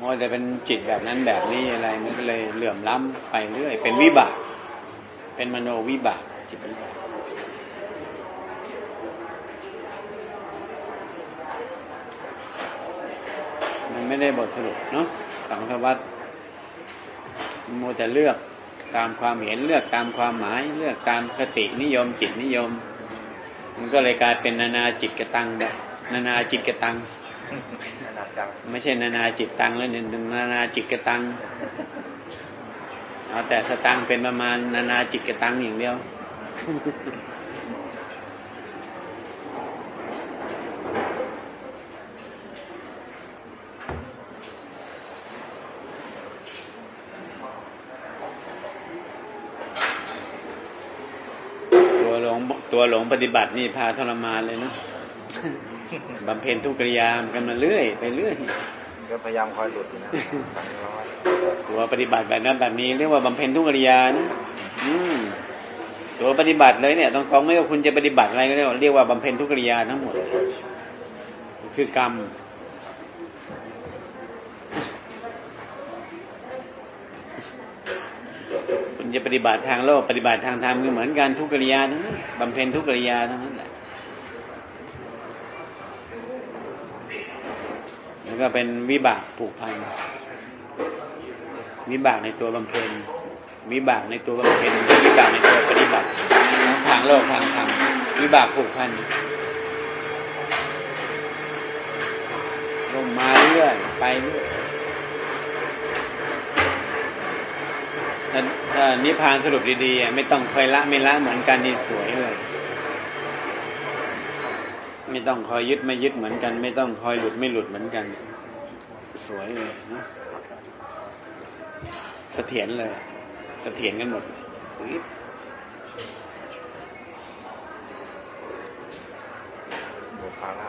มัวแต่เป็นจิตแบบนั้นแบบนี้อะไร มันก็เลยเหลื่อมล้ำไปเรื่อย เป็นวิบาก เป็นมโนวิบากจิตวิบากมันไม่ได้บทสรุปเนาะสังฆวัตรมัวแต่เลือกตามความเห็นเลือกตามความหมาย เลือกตามคตินิยมจิตนิยม มันก็เลยกลายเป็นนานาจิตกระตังแบบนานาจิตกระตัง ไม่ใช่นานาจิตตังแล้วเนี่ยนานาจิตกระตังเอาแต่สตังเป็นประมาณนานาจิตกระตังอย่างเดียวตัวหลงตัวหลงปฏิบัตินี่พาทรมานเลยเนาะ บำเพ็ญทุกกิริยามกันมาเรื่อยไปเรื่อยก็พยายามคอยหลุดอยู่นะสั่งร้อยตัวปฏิบัติแบบนั้นแบบนี้เรียกว่าบำเพ็ญทุกกิริยานะอืมตัวปฏิบัติเลยเนี่ยต้องกองไม่ว่าคุณจะปฏิบัติอะไรก็เรียกว่าเรียกว่าบำเพ็ญทุกกิริยาทั้งหมด คือกรรมคุณจะปฏิบัติทางโลกปฏิบัติทางธรรมก็เหมือนกันทุกกิริยาทั้งนั้นบำเพ็ญทุกกิริยาทั้งนั้น ก็เป็นวิบากผูกพันวิบากในตัวบำเพ็ญวิบากในตัวบำเพ็ญวิบากในตัวปฏิบัติทางโลกทางธรรมวิบากผูกพันลงมาเรื่อยไปเรื่อยนิพพานสรุปดีๆไม่ต้องคอยละไม่ละเหมือนกันนี่สวยเลย ไม่ต้องคอยยึดไม่ยึดเหมือนกัน ไม่ต้องคอยหลุดไม่หลุดเหมือนกัน สวยเลยนะเสถียรเลยเสถียรกันหมดอุ๊ยหมดภาระ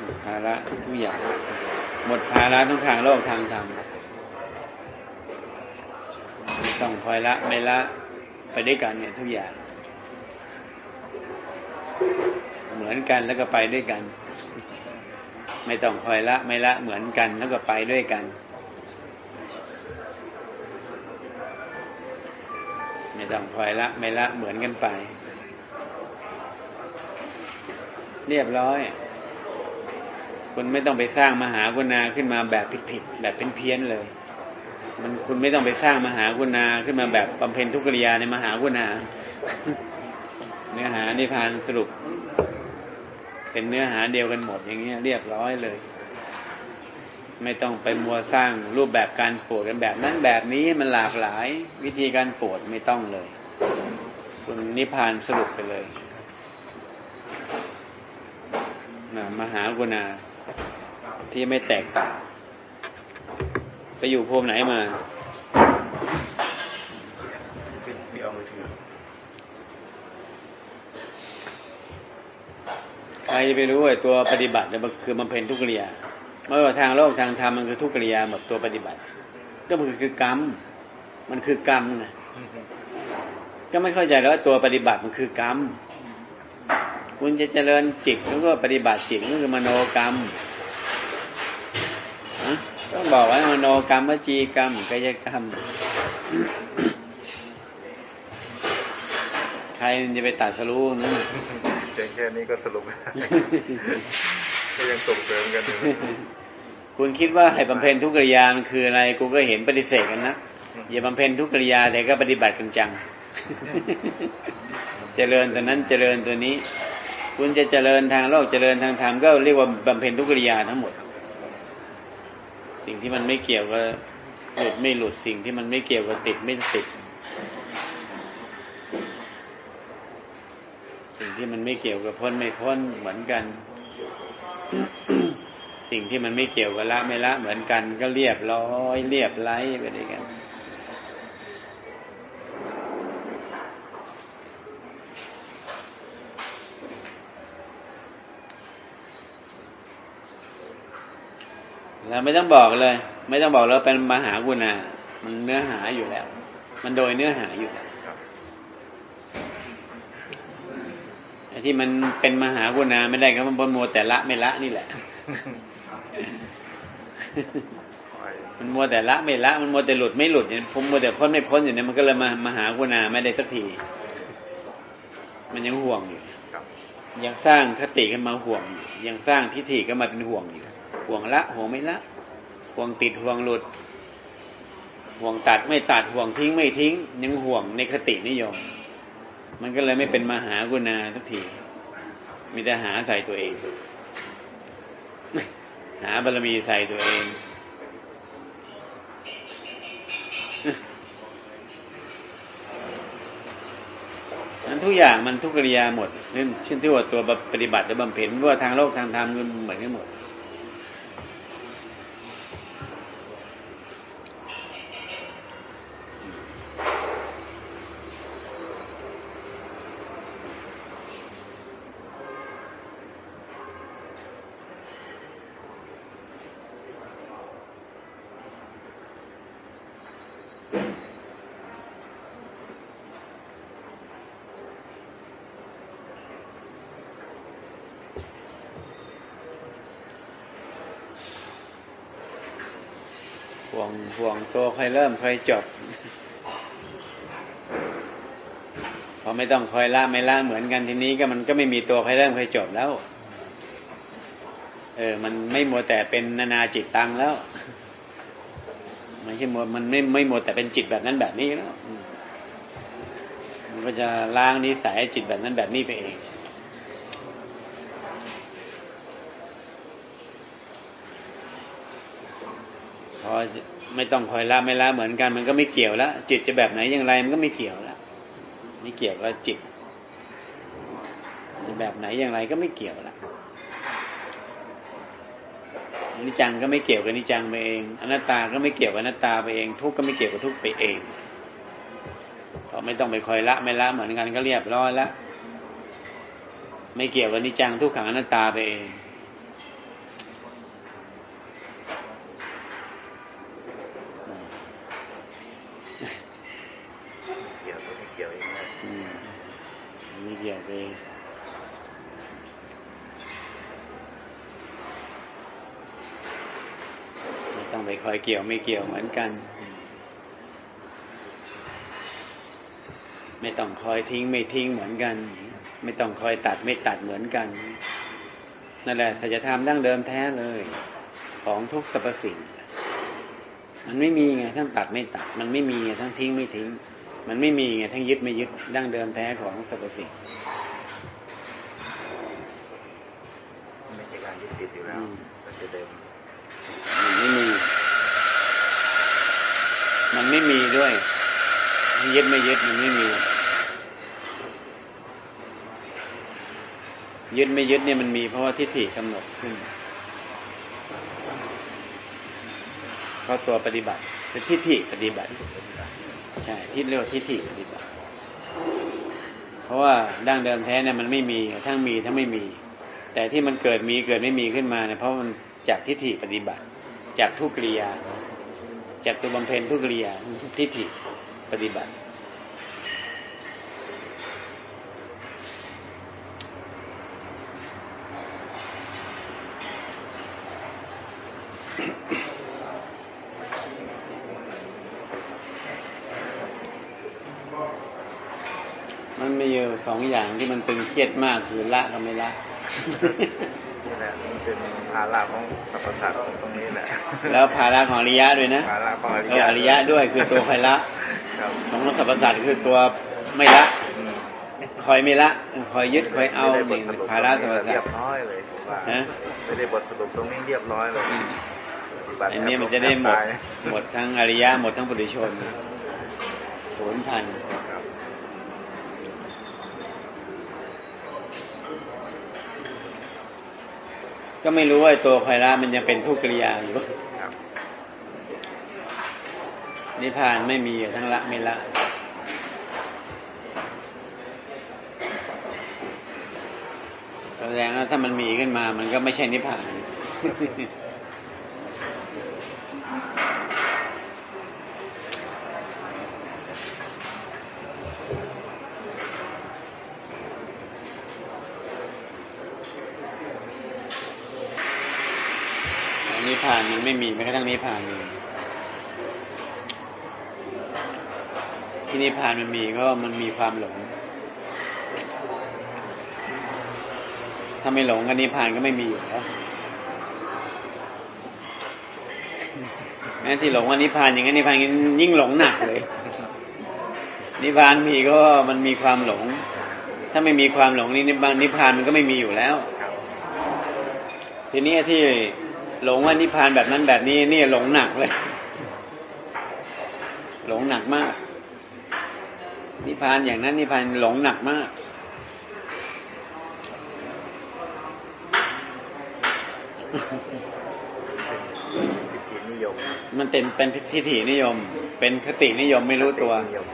หมดภาระทุกอย่าง หมดภาระทั้งทางโลกทางธรรมไม่ต้องคอยละไม่ละไปด้วยกันเนี่ยทุกอย่างเห มือนกันแล้วก็ไปด้วยกัน ไม่ต้องคอยละ ไม่ละเหมือนกันแล้วก็ไปด้วยกัน ไม่ต้องคอยละ ไม่ละเหมือนกันไป เรียบร้อยคุณไม่ต้องไปสร้างมหากุณาขึ้นมาแบบผิดๆแบบเป็นเพี้ยนเลย มันคุณไม่ต้องไปสร้างมหากุณาขึ้นมาแบบบำเพ็ญทุกกิริยาในมหากุณาเนื้อหานิพานสรุป เป็นเนื้อหาเดียวกันหมดอย่างเงี้ยเรียบร้อยเลย ไม่ต้องไปมัวสร้างรูปแบบการปวดกันแบบนั้นแบบนี้มันหลากหลาย วิธีการปวดไม่ต้องเลย คุณนิพพานสรุปไปเลยนะมหากุณาที่ไม่แตกต่างไปอยู่ภูมิไหนมา พี่พี่เอามือถือ ใครจะไปรู้ว่าตัวปฏิบัติเนี่ยมันคือบำเพ็ญทุกกิริยาไม่ว่าทางโลกทางธรรมมันคือทุกกิริยาหมดตัวปฏิบัติ ก็มันคือกรรม มันคือกรรมไงก็ไม่เข้าใจแล้วว่าตัวปฏิบัติมันคือกรรมคุณจะเจริญจิตแล้วก็ปฏิบัติจิตก็คือมโนกรรมต้องบอกว่ามโนกรรมวจีกรรมกายกรรม ใครจะไปตัดสรู้นั่น เพียงแค่นี้ก็สรุปก็ยังส่งเสริมกันอยู่คุณคิดว่าให้บำเพ็ญทุกกิริยามันคืออะไรกูก็เห็นปฏิเสธกันนะอย่าบำเพ็ญทุกกิริยาแต่ก็ปฏิบัติกันจัง เจริญตัวนั้นเจริญตัวนี้ คุณจะเจริญทางโลกเจริญทางธรรมก็เรียกว่าบำเพ็ญทุกกิริยาทั้งหมด สิ่งที่มันไม่เกี่ยวกับหลุดไม่หลุดสิ่งที่มันไม่เกี่ยวกับติดไม่ติด สิ่ง ที่มันไม่เกี่ยวกับพ้นไม่พ้นเหมือนกัน สิ่งที่มันไม่เกี่ยวกับละไม่ละเหมือนกัน ก็เรียบร้อย เรียบไร้ไปด้วยกันเราไม่ต้องบอกเลย ไม่ต้องบอกเราเป็นมหากุณามันเนื้อหาอยู่แล้ว มันโดยเนื้อหาอยู่แล้ว ครับ ไอ้ ที่มันเป็นมหากุณาไม่ได้ก็มันบนโมวแต่ละไม่ละนี่แหละปล่อยมันมัวแต่ละไม่ละ มันมัวแต่หลุดไม่หลุดเนี่ยผมมัวแต่พ้นไม่พ้นอยู่เนี่ยมันก็เลยมามาหากรุณาไม่ได้สักที มันยังห่วงอยู่ครับยังสร้างคติขึ้นมาห่วงอยู่ยังสร้างทิฏฐิก็มาเป็นห่วงอยู่ห่วงละห่วงไม่ละห่วงติดห่วงหลุด ห่วงตัดไม่ตัดห่วงทิ้งไม่ทิ้ง ยังห่วงในคตินิยม มันก็เลยไม่เป็นมหากุณาสักที มีแต่หาใส่ตัวเอง หาบารมีใส่ตัวเองนั้นทุกอย่างมันทุกกิริยาหมดเช่นเช่นที่ว่าตัวปฏิบัติหรือบำเพ็ญว่าทางโลกทางธรรมมันเหมือนกันหมด ห่วงห่วงตัวใครเริ่มใครจบพอไม่ต้องคอยละไม่ละเหมือนกันทีนี้ก็มันก็ไม่มีตัวใครเริ่มใครจบแล้ว เออ มันไม่มัวแต่เป็นนานาจิตตังแล้วไมันใช่มัวมันไม่ไม่มัวแต่เป็นจิตแบบนั้นแบบนี้แล้วมมันก็จะล้างนิสัยจิตแบบนั้นแบบนี้ไปเอง อไม่ต้องคอยละไม่ละเหมือนกัน มันก็ไม่เกี่ยวล้วจิตจะแบบไหนอย่างไรมันก็ไม่เกี่ยวล้วไม่เกี่ยวกับจิตจะแบบไหนอย่างไรก็ไม่เกี่ยวละนิจังก็ไม่เกี่ยวกับนิจังไปเองอนัตตาก็ไม่เกี่ยวกับอนัตตาไปเอง ทุกก็ไม่เกี่ยวกับทุกไปเองพอไม่ต้องไปคอยละไม่ละเหมือนกันก็เรียบร้อยล้วไม่เกี่ยวกับนิจังทุกขังอนัตตาไปเอง เกี่ยวไม่เกี่ยวเหมือนกัน ไม่ต้องคอยทิ้งไม่ทิ้งเหมือนกัน ไม่ต้องคอยตัดไม่ตัดเหมือนกันนั่นแหละสัจธรรมดั้งเดิมแท้เลย ของทุกสรรพสิ่ง มันไม่มีไงทั้งตัดไม่ตัด มันไม่มีไงทั้งทิ้งไม่ทิ้ง มันไม่มีไงทั้งยึดไม่ยึดดั้งเดิมแท้ของสรรพสิ่งไม่ใช่การยึดติดอยู่แล้วอืมมันจะเดิมมันไม่มี มันไม่มีด้วยยึดไม่ยึดมันไม่มียึดไม่ยึดเนี่ยมันมีเพราะว่าทิฏฐิกำหนดขึ้นเพราะตัวปฏิบัติเป็นทิฏฐิปฏิบัติใช่ที่เรียกว่าทิฏฐิปฏิบัติ เพราะว่าดั้งเดิมแท้เนี่ยมันไม่มีทั้งมีทั้งไม่มี แต่ที่มันเกิดมีเกิดไม่มีขึ้นมาเนี่ยเพราะมันจากทิฏฐิปฏิบัติ จากทุกกิริยา จากตัวบำเพ็ญทุกกิริยาทิฏฐิปฏิบัติ มันมีอยู่สองอย่างที่มันตึงเครียดมากคือละกับไม่ละ เป็นภาระของสรรพสัตว์ตรงนี้แหละแล้วภาระของอริยะด้วยนะภาระของอริเออยะอริยะด้วยคือตัวคอยละครับของสรรพสัตว์คือตัวไม่ละอืมคอยไม่ละคอยยึดคอยเอาไม่นี่ได้บทสรุปภาระสรรพสัเรีตยบว์ร้อยเลยผมว่าฮะไม่ได้บทสรุปตรงนี้เรียบร้อยเลยอืมปฏิบัติอันนี้มันจะได้หมดตายหมดทั้งอริยะหมดทั้งปุถุชนศูนย์พัน ก็ไม่รู้ว่าไอ้ตัวคอยละมันยังเป็นทุกกิริยาอยู่ครับนิพพานไม่มีทั้งละไม่ละแสดงว่าถ้ามันมีขึ้นมา มันก็ไม่ใช่นิพพาน แม้กระทั่งนิพพานมีที่นิพพานมันมีก็มันมีความหลง ถ้าไม่หลงก็นิพพานก็ไม่มีอยู่แล้วแม้ที่หลงว่านิพพานอย่างนั้นนิพพานยิ่งหลงหนักเลย นิพพานมีก็มันมีความหลง ถ้าไม่มีความหลงนี่นิพพานมันก็ไม่มีอยู่แล้ว ทีนี้ที่ หลงว่านิพพานแบบนั้นแบบนี้นี่หลงหนักเลย หลงหนักมาก นิพพานอย่างนั้นนิพพานหลงหนักมากทิฏฐินิยมมันเป็นเป็นทิฏฐินิยม เป็นคตินิยมไม่รู้ตัวนิยม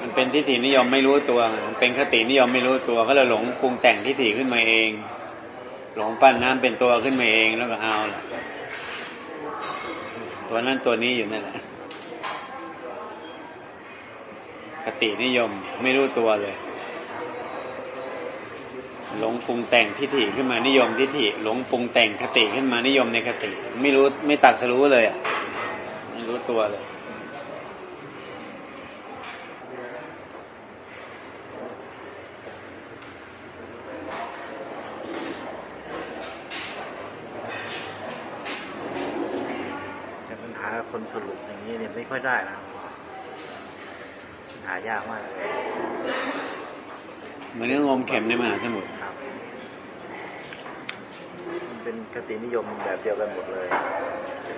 มันเป็นทิฏฐินิยมไม่รู้ตัว มันเป็นคตินิยมไม่รู้ตัว ก็เลยหลงปรุงแต่งทิฏฐิขึ้นมาเอง หลงปั้นน้ำเป็นตัวขึ้นมาเองแล้วก็เอาละตัวนั้นตัวนี้อยู่นั่นแหละคตินิยมไม่รู้ตัวเลย หลงปรุงแต่งทิฏฐิขึ้นมานิยมทิฏฐิหลงปรุงแต่งคติขึ้นมานิยมในคติ ไม่รู้ไม่ตัดสรู้เลยอะไม่รู้ตัวเลย แต่ปัญหา คนสรุปอย่างนี้เนี่ยไม่ค่อยได้นะหายากมากเลยเหมือนเรื่องงมเข็มในมหาสมุทรครับมันเป็นคตินิยมแบบเดียวกันหมดเลย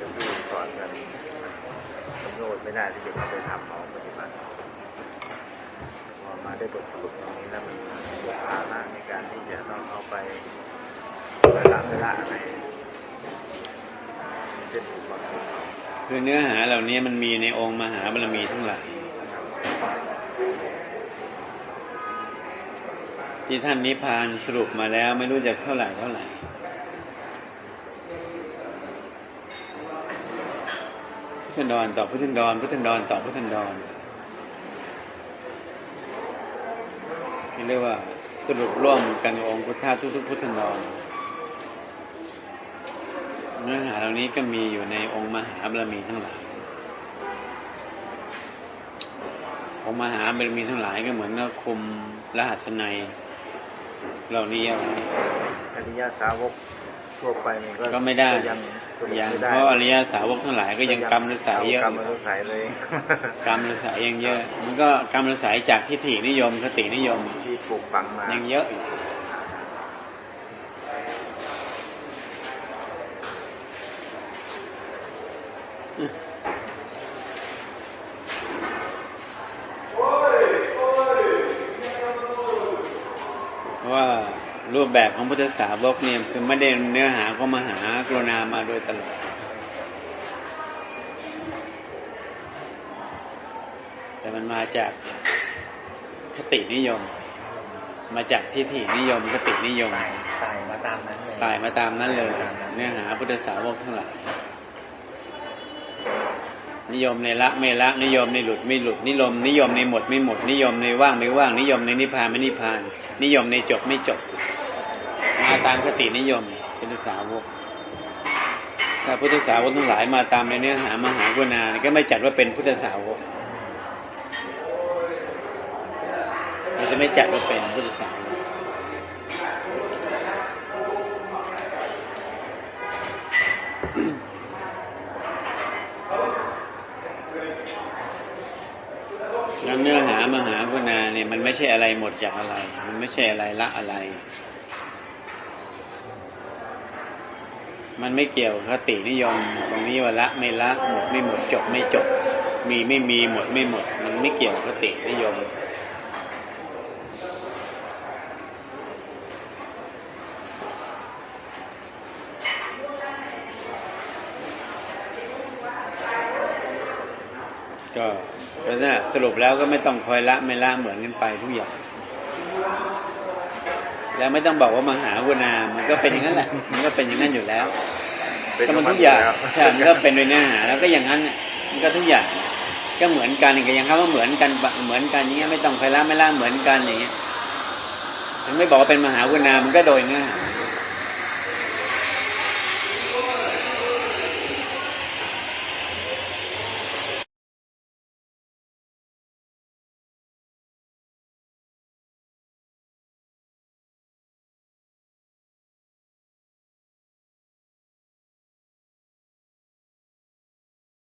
จะพูดสอนกันกำหนดไม่ได้ที่จะเอาไปทำเอาปฏิบัติพอมาได้บทสรุปตรงนี้แล้วมันบทภาระในการที่จะต้องเอาไปละละเวลาอะไรเช่นบาง คือเนื้อหาเหล่านี้มันมีในองค์มหาบารมีทั้งหลายที่ท่านนิพพานสรุปมาแล้วไม่รู้จะเท่าไหร่เท่าไหร่ พุทธันดรต่อพุทธันดรพุทธันดรต่อพุทธันดรที่เรียกว่าสรุปร่วมกันองค์พุทธาทุกๆพุทธันดร เนื้อหาเหล่านี้ก็มีอยู่ในองค์มหาบารมีทั้งหลาย องค์มหาบารมีทั้งหลายก็เหมือนกับคุมรหัสนัยเหล่านี้เอาไว้อริยสาวกทั่วไปนี่ก็ก็ไม่ได้ยังสรุปยังไม่ได้เพราะอริยสาวกทั้งหลายก็ยังกรรมรสายเยอะกรรมรสายเลยกรรมรสายยังเยอะ มันก็กรรมรสายจากทิฏฐินิยมคตินิยมที่ปลูกฝังมายังเยอะอยู่เพราะ ว่ารูปแบบของพุทธสาวกเนี่ยคือไม่ได้เนื้อหาก็มาหากรุณามาโดยตลอดแต่มันมาจากคตินิยม มาจากทิฏฐินิยมคตินิยมตายตายมาตามนั้นเลยตายมาตามนั้นเลย เนื้อหาพุทธสาวกทั้งหลาย นิยมในละไม่ละนิยมในหลุดไม่หลุดนิยม นิยมในหมดไม่หมด นิยมในว่างไม่ว่าง นิยมในนิพพานไม่นิพพาน นิยมในจบไม่จบ มาตามคตินิยมพุทธสาวกถ้าพุทธสาวกทั้งหลายมาตามในเนื้อหามหากรุณาก็ไม่จัดว่าเป็นพุทธสาวกเราจะไม่จัดว่าเป็นพุทธสาวก มหากรุณาเนี่ยมันไม่ใช่อะไรหมดจากอะไร มันไม่ใช่อะไรละอะไร มันไม่เกี่ยวกับคตินิยม ตรงนี้ว่าละไม่ละหมดไม่หมดจบไม่จบ มีไม่มีหมดไม่หมด มันไม่เกี่ยวกับคตินิยมก็ แล้วนะสรุปแล้วก็ไม่ต้องคอยละไม่ละเหมือนกันไปทุกอย่าง แล้วไม่ต้องบอกว่ามหากรุณามันก็เป็นอย่างนั้นแหละ มันก็เป็นอย่างนั้นอยู่แล้วก็มันทุกอย่างใช่มันก็เป็นโดยเนื้อหา แล้วก็อย่างนั้นมันก็ทุกอย่าง ก็เหมือนกันก็อย่างคำว่าเหมือนกันเหมือนกันอย่างเงี้ยไม่ต้องใครละไม่ละเหมือนกันอย่างเงี้ยถึงไม่บอกว่าเป็นมหากรุณามันก็โดยเนื้อหา